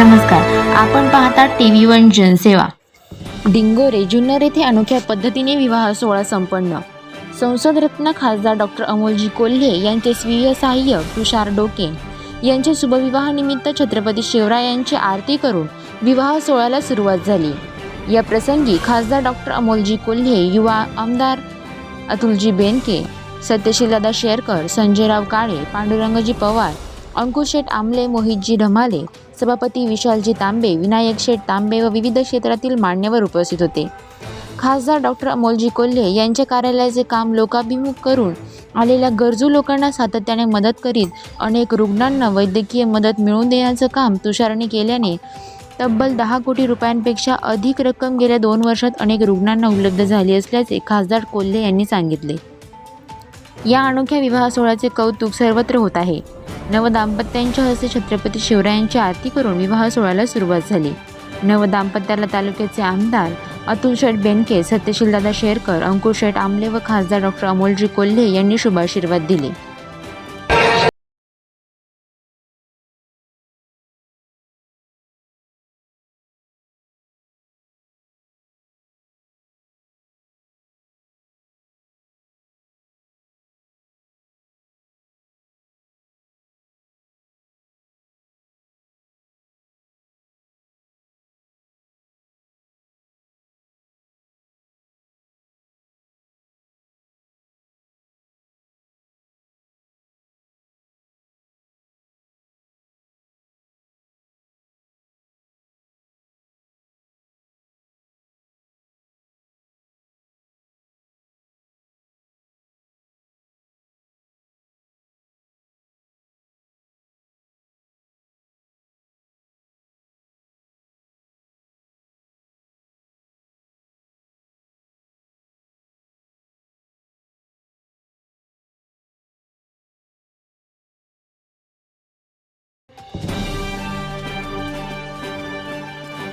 नमस्कार. आपण पाहता टी व्ही वन जनसेवा. डिंगोरे जुन्नर येथे अनोख्या पद्धतीने विवाह सोहळा संपन्न. संसदरत्न खासदार डॉक्टर अमोलजी कोल्हे यांचे स्वीय सहाय्य तुषार डोके यांचे शुभविवाहानिमित्त छत्रपती शिवरायांची आरती करून विवाह सोहळ्याला सुरुवात झाली. या प्रसंगी खासदार डॉक्टर अमोलजी कोल्हे युवा आमदार अतुलजी बेनके सत्यशीलदादा शेरकर संजयराव काळे पांडुरंगजी पवार अंकुश शेठ आमले मोहितजी ढमाले सभापती विशालजी तांबे विनायक शेठ तांबे व विविध क्षेत्रातील मान्यवर उपस्थित होते. खासदार डॉक्टर अमोलजी कोल्हे यांच्या कार्यालयाचे काम लोकाभिमुख करून आलेल्या गरजू लोकांना सातत्याने मदत करीत अनेक रुग्णांना वैद्यकीय मदत मिळवून देण्याचं काम तुषारने केल्याने तब्बल दहा कोटी रुपयांपेक्षा अधिक रक्कम गेल्या दोन वर्षात अनेक रुग्णांना उपलब्ध झाली असल्याचे खासदार कोल्हे यांनी सांगितले. या अनोख्या विवाह सोहळ्याचे कौतुक सर्वत्र होत आहे. नवदाम्पत्यांच्या हस्ते छत्रपती शिवरायांची आरती करून विवाह सोहळ्याला सुरुवात झाली. नवदाम्पत्याला तालुक्याचे आमदार अतुल शेठ बेनके सत्यशीलदादा शेरकर अंकुश शेठ आमले व खासदार डॉक्टर अमोलजी कोल्हे यांनी शुभाशीर्वाद दिले.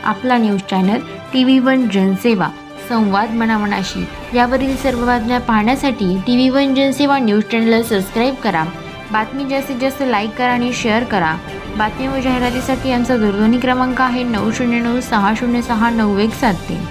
आपला news channel T V one Jansewa संवाद मनामनाशी. यावरील सर्व बातम्या पाहण्यासाठी T V one Jansewa news चॅनलला सबस्क्राईब करा. बातमी जास्तीत जास्त लाईक करा आणि शेअर करा. बातमी व जाहिरातीसाठी आमचा दूरध्वनी क्रमांक आहे नऊ शून्य नऊ सहा शून्य सहा नऊ एक सात तीन.